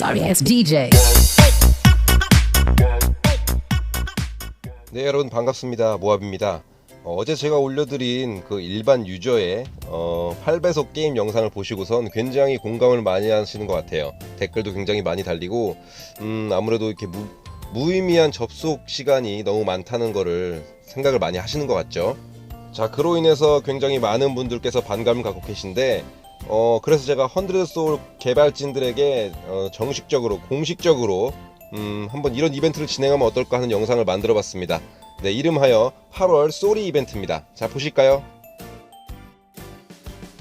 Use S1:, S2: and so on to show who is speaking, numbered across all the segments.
S1: Sorry ass DJ.
S2: 네 여러분 반갑습니다. 모압입니다. 어, 제 제가 올려드린 그 일반 유저의 어, 8배속 게임 영상을 보시고선 굉장히 공감을 많이 하시는 것 같아요. 댓글도 굉장히 많이 달리고 음, 아무래도 이렇게 무, 무의미한 접속 시간이 너무 많다는 거를 생각을 많이 하시는 것 같죠? 자 그로 인해서 굉장히 많은 분들께서 반감을 갖고 계신데 어, 그래서 제가 헌드레드 소울 개발진들에게 어, 정식적으로 공식적으로 음, 한번 이런 이벤트를 진행하면 어떨까 하는 영상을 만들어 봤습니다. 네, 이름하여 8월 쏘리 이벤트입니다. 자, 보실까요?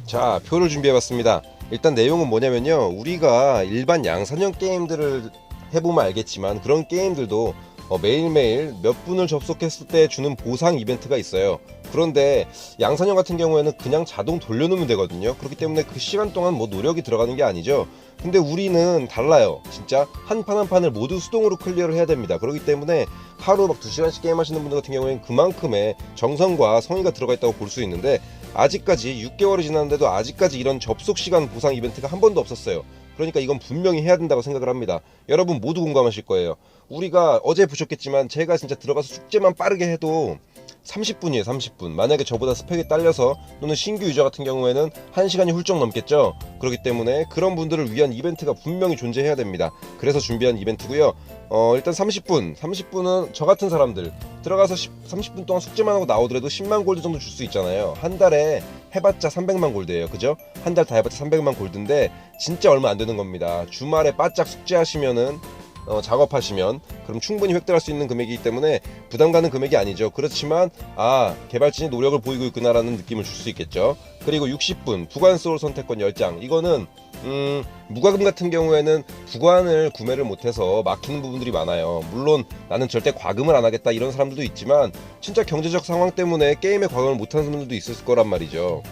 S2: 자, 표를 준비해 봤습니다. 일단 내용은 뭐냐면요. 우리가 일반 양산형 게임들을 해보면 알겠지만 그런 게임들도 어, 매일매일 몇 분을 접속했을 때 주는 보상 이벤트가 있어요. 그런데 양산형 같은 경우에는 그냥 자동 돌려놓으면 되거든요. 그렇기 때문에 그 시간 동안 뭐 노력이 들어가는 게 아니죠. 근데 우리는 달라요. 진짜 한 판 한 판을 모두 수동으로 클리어를 해야 됩니다. 그렇기 때문에 하루 막 2시간씩 게임 하시는 분들 같은 경우에는 그만큼의 정성과 성의가 들어가 있다고 볼 수 있는데 아직까지 6개월이 지났는데도 아직까지 이런 접속 시간 보상 이벤트가 한 번도 없었어요. 그러니까 이건 분명히 해야 된다고 생각을 합니다. 여러분 모두 공감하실 거예요. 우리가 어제 보셨겠지만 제가 진짜 들어가서 숙제만 빠르게 해도 30분이에요 30분. 만약에 저보다 스펙이 딸려서 또는 신규 유저 같은 경우에는 1시간이 훌쩍 넘겠죠? 그렇기 때문에 그런 분들을 위한 이벤트가 분명히 존재해야 됩니다. 그래서 준비한 이벤트고요. 어 일단 30분. 30분은 저 같은 사람들. 들어가서 10, 30분 동안 숙제만 하고 나오더라도 10만 골드 정도 줄 수 있잖아요. 한 달에 해봤자 300만 골드예요. 그죠? 한 달 다 해봤자 300만 골드인데 진짜 얼마 안 되는 겁니다. 주말에 바짝 숙제하시면은 어, 작업하시면 그럼 충분히 획득할 수 있는 금액이기 때문에 부담 가는 금액이 아니죠. 그렇지만 아 개발진이 노력을 보이고 있구나라는 느낌을 줄 수 있겠죠. 그리고 60분 부관 소울 선택권 10장 이거는 음, 무과금 같은 경우에는 부관을 구매를 못해서 막히는 부분들이 많아요. 물론 나는 절대 과금을 안 하겠다 이런 사람들도 있지만 진짜 경제적 상황 때문에 게임에 과금을 못하는 분들도 있을 거란 말이죠.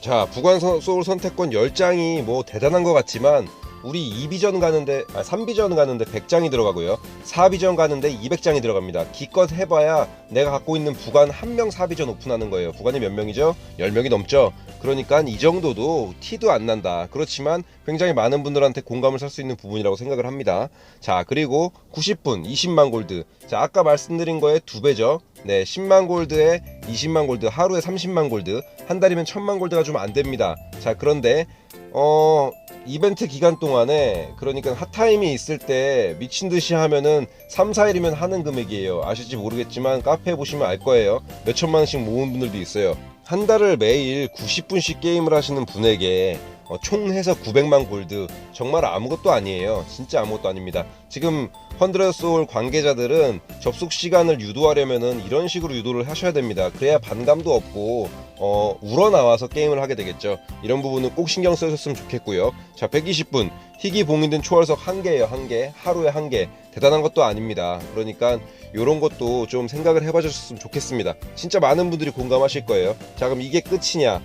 S2: 자 부관 서- 소울 선택권 10장이 뭐 대단한 것 같지만 우리 2비전 가는데 아 3비전 가는데 100장이 들어가고요. 4비전 가는데 200장이 들어갑니다. 기껏 해봐야 내가 갖고 있는 부관 한 명 4비전 오픈하는 거예요. 부관이 몇 명이죠? 10명이 넘죠? 그러니까 이 정도도 티도 안 난다. 그렇지만 굉장히 많은 분들한테 공감을 살 수 있는 부분이라고 생각을 합니다. 자 그리고 90분 20만 골드. 자 아까 말씀드린 거의 두 배죠? 네 10만 골드에 20만 골드 하루에 30만 골드 한 달이면 1000만 골드가 좀 안 됩니다 자 그런데 어 이벤트 기간 동안에 그러니까 핫타임이 있을 때 미친 듯이 하면은 3, 4일이면 하는 금액이에요. 아실지 모르겠지만 카페에 보시면 알 거예요. 몇 천만 원씩 모은 분들도 있어요. 한 달을 매일 90분씩 게임을 하시는 분에게 어, 총 해서 900만 골드 정말 아무것도 아니에요. 진짜 아무것도 아닙니다. 지금 헌드레드 소울 관계자들은 접속 시간을 유도하려면은 이런 식으로 유도를 하셔야 됩니다. 그래야 반감도 없고 어, 우러나와서 게임을 하게 되겠죠. 이런 부분은 꼭 신경 쓰셨으면 좋겠고요. 자, 120분 희귀 봉인된 초월석 한 개예요, 한 개. 하루에 한 개. 대단한 것도 아닙니다. 그러니까 이런 것도 좀 생각을 해봐 주셨으면 좋겠습니다. 진짜 많은 분들이 공감하실 거예요. 자, 그럼 이게 끝이냐?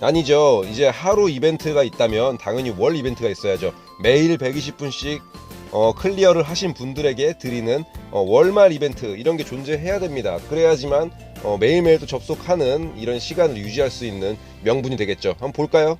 S2: 아니죠. 이제 하루 이벤트가 있다면 당연히 월 이벤트가 있어야죠. 매일 120분씩 어, 클리어를 하신 분들에게 드리는 어, 월말 이벤트 이런 게 존재해야 됩니다. 그래야지만 어, 매일매일 또 접속하는 이런 시간을 유지할 수 있는 명분이 되겠죠. 한번 볼까요?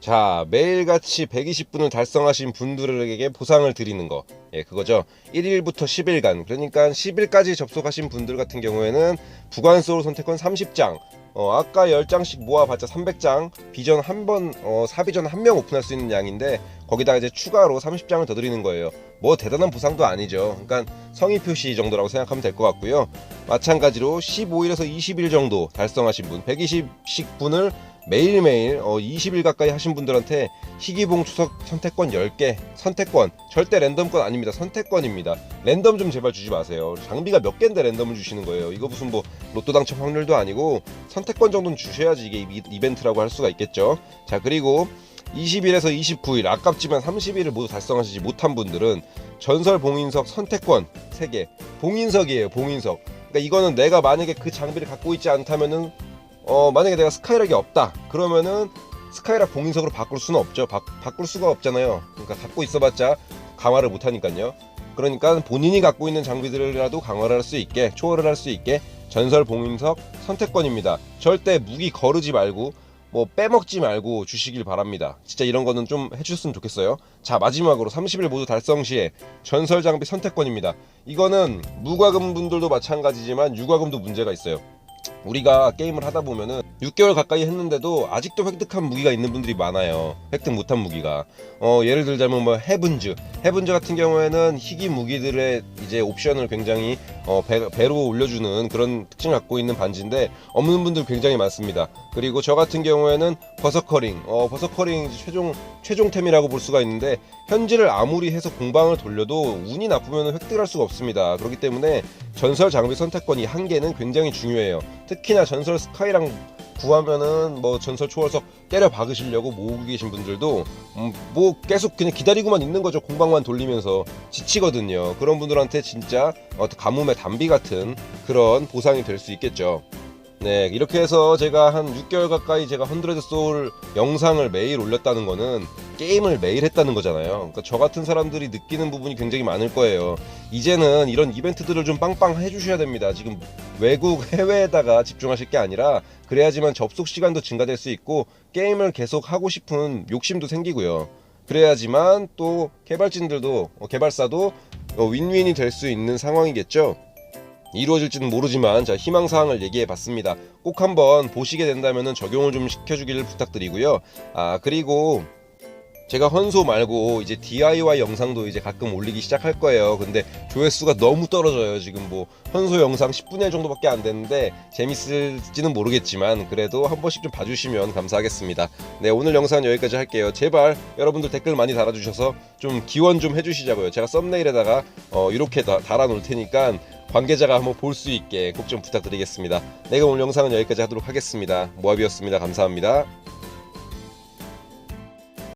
S2: 자, 매일같이 120분을 달성하신 분들에게 보상을 드리는 거. 예, 그거죠. 1일부터 10일간. 그러니까 10일까지 접속하신 분들 같은 경우에는 부관소로 선택권 30장. 어, 아까 10장씩 모아봤자 300장. 비전 한 번, 어, 사비전 한 명 오픈할 수 있는 양인데, 거기다가 이제 추가로 30장을 더 드리는 거예요. 뭐 대단한 보상도 아니죠. 그러니까 성의 표시 정도라고 생각하면 될 것 같고요. 마찬가지로 15일에서 20일 정도 달성하신 분, 120씩 분을 매일매일 어, 20일 가까이 하신 분들한테 희귀봉 추석 선택권 10개 선택권 절대 랜덤권 아닙니다. 선택권입니다. 랜덤 좀 제발 주지 마세요. 장비가 몇 개인데 랜덤을 주시는 거예요. 이거 무슨 뭐 로또 당첨 확률도 아니고 선택권 정도는 주셔야지 이게 이- 이벤트라고 할 수가 있겠죠. 자 그리고 20일에서 29일 아깝지만 30일을 모두 달성하시지 못한 분들은 전설 봉인석 선택권 3개. 봉인석이에요 봉인석. 그러니까 이거는 내가 만약에 그 장비를 갖고 있지 않다면은 어 만약에 내가 스카이락이 없다 그러면은 스카이락 봉인석으로 바꿀 수는 없죠 바, 바꿀 수가 없잖아요 그러니까 갖고 있어봤자 강화를 못하니까요 그러니까 본인이 갖고 있는 장비들이라도 강화를 할 수 있게 초월을 할 수 있게 전설 봉인석 선택권입니다 절대 무기 거르지 말고 뭐 빼먹지 말고 주시길 바랍니다. 진짜 이런 거는 좀 해주셨으면 좋겠어요. 자 마지막으로 30일 모두 달성 시에 전설 장비 선택권입니다. 이거는 무과금 분들도 마찬가지지만 유과금도 문제가 있어요. 우리가 게임을 하다 보면은 6개월 가까이 했는데도 아직도 획득한 무기가 있는 분들이 많아요. 획득 못한 무기가. 어, 예를 들자면 뭐 헤븐즈. 헤븐즈 같은 경우에는 희귀 무기들의 이제 옵션을 굉장히 어, 배, 배로 올려주는 그런 특징을 갖고 있는 반지인데 없는 분들 굉장히 많습니다. 그리고 저 같은 경우에는 버서커링. 어, 버서커링 최종 최종템이라고 볼 수가 있는데 현질을 아무리 해서 공방을 돌려도 운이 나쁘면 획득할 수가 없습니다. 그렇기 때문에 전설 장비 선택권이 한 개는 굉장히 중요해요. 특히나 전설 스카이랑 구하면은 뭐 전설 초월석 때려 박으시려고 모으고 계신 분들도 음, 뭐 계속 그냥 기다리고만 있는 거죠. 공방만 돌리면서 지치거든요. 그런 분들한테 진짜 어, 가뭄의 단비 같은 그런 보상이 될 수 있겠죠 네 이렇게 해서 제가 한 6개월 가까이 제가 헌드레드 소울 영상을 매일 올렸다는 거는 게임을 매일 했다는 거잖아요. 그러니까 저 같은 사람들이 느끼는 부분이 굉장히 많을 거예요. 이제는 이런 이벤트들을 좀 빵빵 해주셔야 됩니다. 지금 외국 해외에다가 집중하실 게 아니라 그래야지만 접속 시간도 증가될 수 있고 게임을 계속 하고 싶은 욕심도 생기고요. 그래야지만 또 개발진들도 어, 개발사도 어, 윈윈이 될 수 있는 상황이겠죠 이루어질지는 모르지만 자 희망사항을 얘기해 봤습니다. 꼭 한번 보시게 된다면 적용을 좀 시켜주기를 부탁드리고요. 아 그리고 제가 헌소 말고 이제 DIY 영상도 이제 가끔 올리기 시작할 거예요. 근데 조회수가 너무 떨어져요. 지금 뭐 헌소 영상 10분의 1 정도밖에 안 되는데 재밌을지는 모르겠지만 그래도 한 번씩 좀 봐주시면 감사하겠습니다. 네 오늘 영상은 여기까지 할게요. 제발 여러분들 댓글 많이 달아주셔서 좀 기원 좀 해주시자고요. 제가 썸네일에다가 어, 이렇게 다, 달아놓을 테니까 관계자가 한번 볼 수 있게 꼭 좀 부탁드리겠습니다. 네, 오늘 영상은 여기까지 하도록 하겠습니다. 모아비였습니다. 감사합니다.